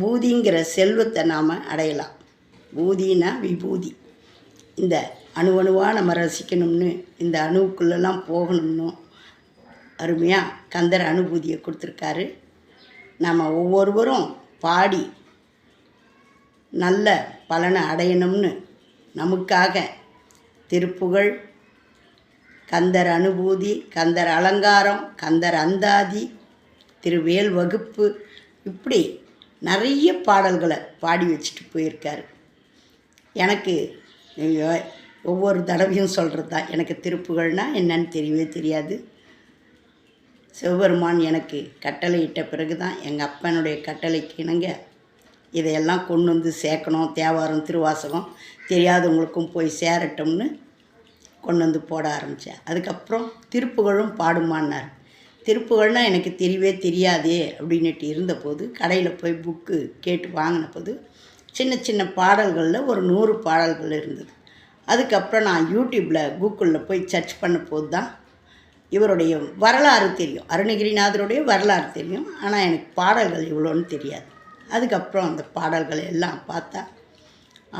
பூதிங்கிற செல்வத்தை நாம் அடையலாம். பூதினா விபூதி. இந்த அணு அணுவாக நம்ம ரசிக்கணும்னு இந்த அணுவுக்குள்ளெல்லாம் போகணும்னு அருமையாக கந்தர் அனுபூதியை கொடுத்துருக்காரு. நாம் ஒவ்வொருவரும் பாடி நல்ல பலனை அடையணும்னு நமக்காக திருப்புகழ் கந்தர் அனுபூதி கந்தர் அலங்காரம் கந்தர் அந்தாதி திருவேல் வகுப்பு இப்படி நிறைய பாடல்களை பாடி வச்சுட்டு போயிருக்காரு. எனக்கு ஒவ்வொரு தடவையும் சொல்கிறது தான். எனக்கு திருப்புகள்னால் என்னன்னு தெரியவே தெரியாது. சிவபெருமான் எனக்கு கட்டளையிட்ட பிறகு தான் எங்கள் அப்பனுடைய கட்டளைக்கு இணங்க இதையெல்லாம் கொண்டு வந்து சேர்க்கணும் தேவாரம் திருவாசகம் தெரியாதவங்களுக்கும் போய் சேரட்டும்னு கொண்டு வந்து போட ஆரம்பித்தேன் அதுக்கப்புறம் திருப்புகழும் பாடுமான்னார். திருப்புகழ்னா எனக்கு தெரியவே தெரியாதே அப்படின்னுட்டு இருந்தபோது கடையில் போய் புக்கு கேட்டு வாங்கின போது சின்ன சின்ன பாடல்களில் ஒரு நூறு பாடல்கள் இருந்தது. அதுக்கப்புறம் நான் யூடியூப்பில் கூகுளில் போய் சர்ச் பண்ண போது தான் இவருடைய வரலாறு தெரியும். அருணகிரிநாதருடைய வரலாறு தெரியும். ஆனால் எனக்கு பாடல்கள் இவ்வளோன்னு தெரியாது. அதுக்கப்புறம் அந்த பாடல்கள் எல்லாம் பார்த்தா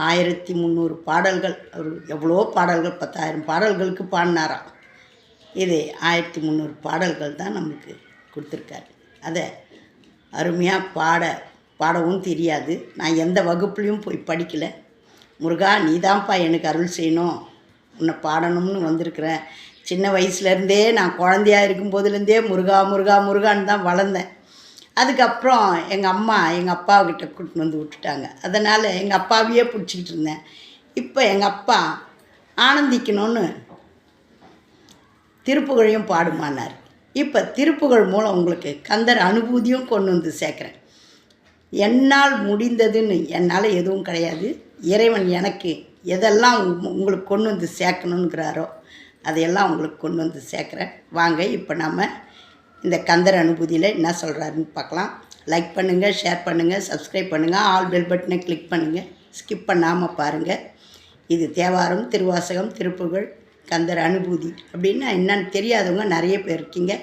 ஆயிரத்தி முந்நூறு பாடல்கள். அவர் எவ்வளோ பாடல்கள் பத்தாயிரம் பாடல்களுக்கு பாடினாராம். இது ஆயிரத்தி முந்நூறு பாடல்கள் தான் நமக்கு கொடுத்துருக்காரு. அதை அருமையாக பாட பாடவும் தெரியாது. நான் எந்த வகுப்புலேயும் போய் படிக்கலை. முருகா நீதான்ப்பா எனக்கு அருள் செய்யணும். உன்னை பாடணும்னு வந்திருக்கிறேன். சின்ன வயசுலேருந்தே நான் குழந்தையா இருக்கும்போதுலேருந்தே முருகா முருகா முருகான்னு தான் வளர்ந்தேன். அதுக்கப்புறம் எங்கள் அம்மா எங்கள் அப்பாக்கிட்ட கூட்டின்னு வந்து விட்டுட்டாங்க. அதனால் எங்கள் அப்பாவையே பிடிச்சிக்கிட்டு இருந்தேன். இப்போ எங்கள் அப்பா ஆனந்திக்கணும்னு திருப்புகழையும் பாடுமானார். இப்போ திருப்புகழ் மூலம் உங்களுக்கு கந்தர் அனுபூதியும் கொண்டு வந்து சேர்க்குறேன். என்னால் முடிந்ததுன்னு என்னால் எதுவும் கிடையாது. இறைவன் எனக்கு எதெல்லாம் உங்களுக்கு கொண்டு வந்து சேர்க்கணுங்கிறாரோ அதையெல்லாம் உங்களுக்கு கொண்டு வந்து சேர்க்குறேன். வாங்க இப்போ நம்ம இந்த கந்தர் அனுபூதியில் என்ன சொல்கிறாருன்னு பார்க்கலாம். லைக் பண்ணுங்கள் ஷேர் பண்ணுங்கள் சப்ஸ்கிரைப் பண்ணுங்கள் ஆல் பெல் பட்டனை கிளிக் பண்ணுங்கள் ஸ்கிப் பண்ணாமல் பாருங்கள் இது தேவாரம் திருவாசகம் திருப்புகழ் கந்தர் அனுபூதி அப்படின்னா என்னன்னு தெரியாதவங்க நிறைய பேர் இருக்கீங்க.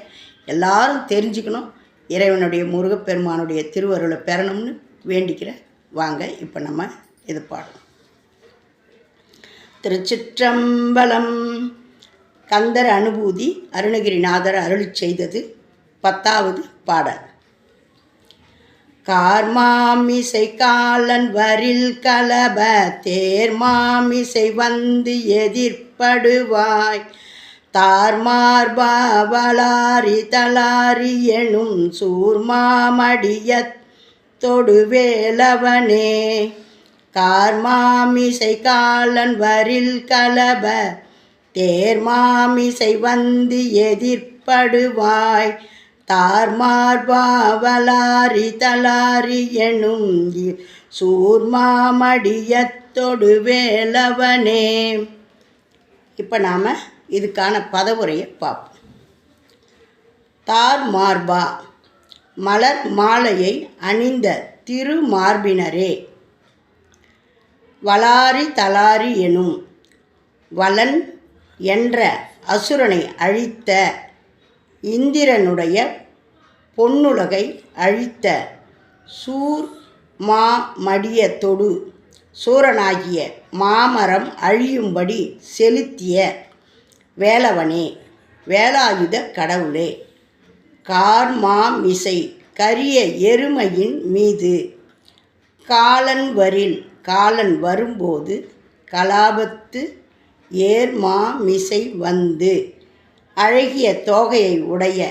எல்லாரும் தெரிஞ்சுக்கணும். இறைவனுடைய முருகப்பெருமானுடைய திருவருளை பெறணும்னு வேண்டிக்கிற வாங்க இப்போ நம்ம இது பாடணும் திருச்சிற்றம்பலம் கந்தர் அனுபூதி அருணகிரிநாதர் அருள் செய்தது பத்தாவது பாடல். கார்மாமிசை காலன் வரில் கலப தேர்மாமிசை வந்து எதிர்ப்பு படுவாய். தார்மார்பாவலாரி தலாரி எனும் சூர்மாமடியத் தொடுவேலவனே. கார்மாமிசை காலன் வரில் கலப தேர்மாமிசை வந்து எதிர்ப்படுவாய் தார்மார்பாவலாரி தலாரி எனும் சூர்மாமடியத்தொடு வேலவனே இப்போ நாம் இதுக்கான பதவுரையை பார்ப்போம். தார் மார்பா மலர் மாலையை அணிந்த திருமார்பினரே வளாரி தலாரி எனும் வலன் என்ற அசுரனை அழித்த இந்திரனுடைய பொன்னுலகை அழித்த சூர் மா மடிய தொடு சூரனாகிய மாமரம் அழியும்படி செலுத்திய வேலவனே வேலாயுத கடவுளே கார்மாமிசை கரிய எருமையின் மீது காலன் வரில் காலன் வரும்போது கலாபத்து ஏர்மாமிசை வந்து அழகிய தோகையை உடைய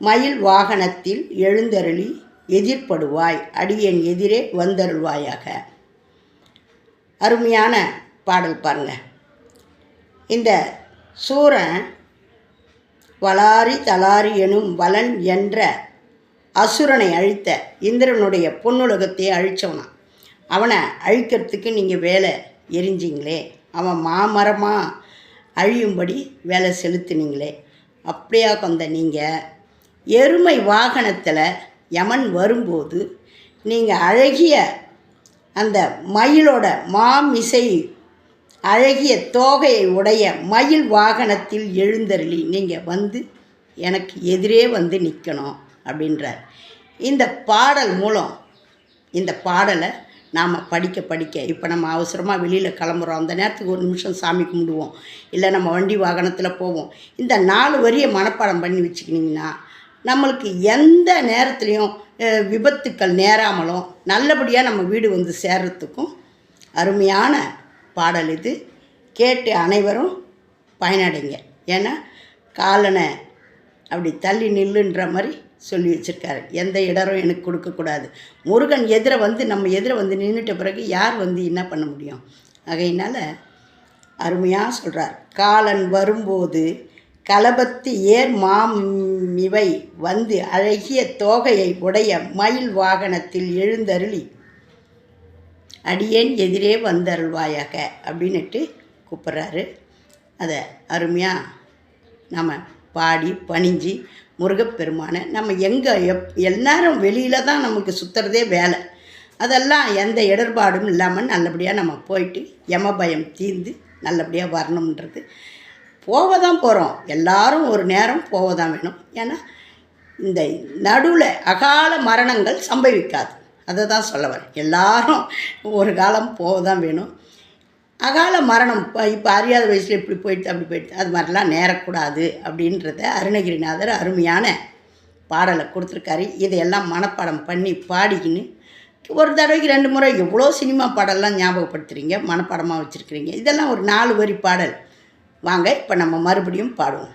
மயில் வாகனத்தில் எழுந்தருளி எதிர்ப்படுவாய் அடியன் எதிரே வந்தருள்வாயாக. அருமையான பாடல் பாருங்க. இந்த சூரன் வளாரி தலாரி எனும் வலன் என்ற அசுரனை அழித்த இந்திரனுடைய பொன்னுலகத்தை அழித்தவனான் அவனை அழிக்கிறதுக்கு நீங்கள் வேலை எரிஞ்சிங்களே அவன் மாமரமாக அழியும்படி வேலை செலுத்துனீங்களே அப்படியா கொந்த நீங்கள் எருமை வாகனத்தில் யமன் வரும்போது நீங்கள் அழகிய அந்த மயிலோட மாமிசை அழகிய தோகையை உடைய மயில் வாகனத்தில் எழுந்தருளி நீங்கள் வந்து எனக்கு எதிரே வந்து நிற்கணும் அப்படின்றார். இந்த பாடல் மூலம் இந்த பாடலை நாம் படிக்க படிக்க இப்போ நம்ம அவசரமாக வெளியில் கிளம்புறோம். அந்த நேரத்துக்கு ஒரு நிமிஷம் சாமி கும்பிடுவோம். இல்லை நம்ம வண்டி வாகனத்தில் போவோம். இந்த நாலு வரியை மனப்பாடம் பண்ணி வச்சுக்கினிங்கன்னா நம்மளுக்கு எந்த நேரத்துலையும் விபத்துக்கள் நேராமலும் நல்லபடியாக நம்ம வீடு வந்து சேர்றதுக்கும் அருமையான பாடல் இது. கேட்டு அனைவரும் பயனடைங்க. ஏன்னா காலனை அப்படி தள்ளி நில்லுன்ற மாதிரி சொல்லி வச்சுருக்காரு. எந்த இடரும் எனக்கு கொடுக்கக்கூடாது முருகன் எதிரை வந்து நம்ம எதிரை வந்து நின்றுட்ட பிறகு யார் வந்து என்ன பண்ண முடியும்? ஆகையினால அருமையாக சொல்கிறார் காலன் வரும்போது கலபத்து ஏர் மாமிவை வந்து அழகிய தோகையை உடைய மயில் வாகனத்தில் எழுந்தருளி அடியேன் எதிரே வந்தருள்வாயாக அப்படின்னுட்டு கூப்பிட்றாரு. அதை அருமையாக நம்ம பாடி பணிஞ்சு முருகப்பெருமானை நம்ம எங்கே எப் எல்லாரும் வெளியில் தான் நமக்கு சுற்றுறதே வேலை. அதெல்லாம் எந்த இடர்பாடும் இல்லாமல் நல்லபடியாக நம்ம போயிட்டு யம பயம் தீர்ந்து நல்லபடியாக வரணுன்றது போக தான் போகிறோம் எல்லாரும் ஒரு நேரம் போக தான் வேணும். ஏன்னா இந்த நடுவில் அகால மரணங்கள் சம்பவிக்காது. அதை தான் சொல்ல வரேன். எல்லாரும் ஒரு காலம் போக தான் வேணும். அகால மரணம் இப்போ இப்போ அறியாத வயசில் இப்படி போயிட்டு அப்படி போயிட்டு அது மாதிரிலாம் நேரக்கூடாது அப்படின்றத அருணகிரிநாதர் அருமையான பாடலை கொடுத்துருக்காரு. இதையெல்லாம் மனப்பாடம் பண்ணி பாடிக்கின்னு ஒரு தடவைக்கு ரெண்டு முறை எவ்வளோ சினிமா பாடல்லாம் ஞாபகப்படுத்துகிறீங்க மனப்பாடமாக வச்சுருக்கிறீங்க. இதெல்லாம் ஒரு நாலு வரி பாடல். வாங்க இப்போ நம்ம மறுபடியும் பாடுவோம்.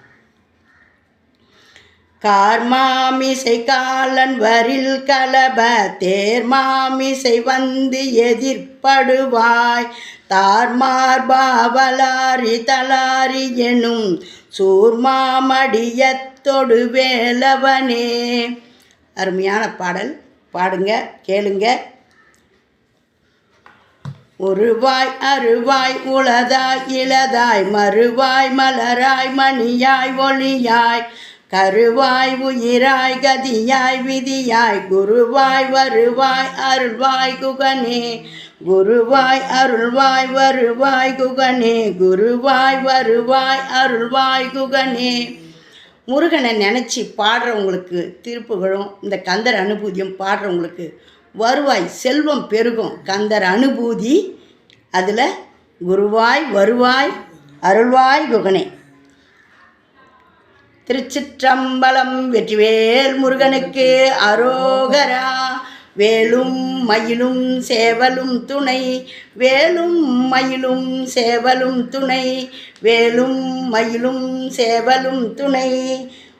கார்மாமிசை காலன் வரில் கலப தேர்மாமிசை வந்து எதிர்ப்படுவாய் தார்மார்பாவலாரி தலாரி எனும் சூர்மாமடியத்தொடு வேலவனே அருமையான பாடல். பாடுங்க கேளுங்க. உருவாய் அருவாய் உளதாய் இளதாய் மறுவாய் மலராய் மணியாய் ஒளியாய் கருவாய் உயிராய் கதியாய் விதியாய் குருவாய் வருவாய் அருள்வாய் குகனே குருவாய் அருள்வாய் வருவாய் குகனே குருவாய் வருவாய் அருள்வாய் குகனே. முருகனை நினச்சி பாடுறவங்களுக்கு திருப்புகளும் இந்த கந்தர் அனுபூதியும் பாடுறவங்களுக்கு வருவாய் செல்வம் பெருகும். கந்தர் அனுபூதி அதில் குருவாய் வருவாய் அருள்வாய் குகனே. திருச்சிற்றம்பலம் வெற்றிவேல் முருகனுக்கு அரோகரா. வேலும் மயிலும் சேவலும் துணை. வேலும் மயிலும் சேவலும் துணை. வேலும் மயிலும் சேவலும் துணை.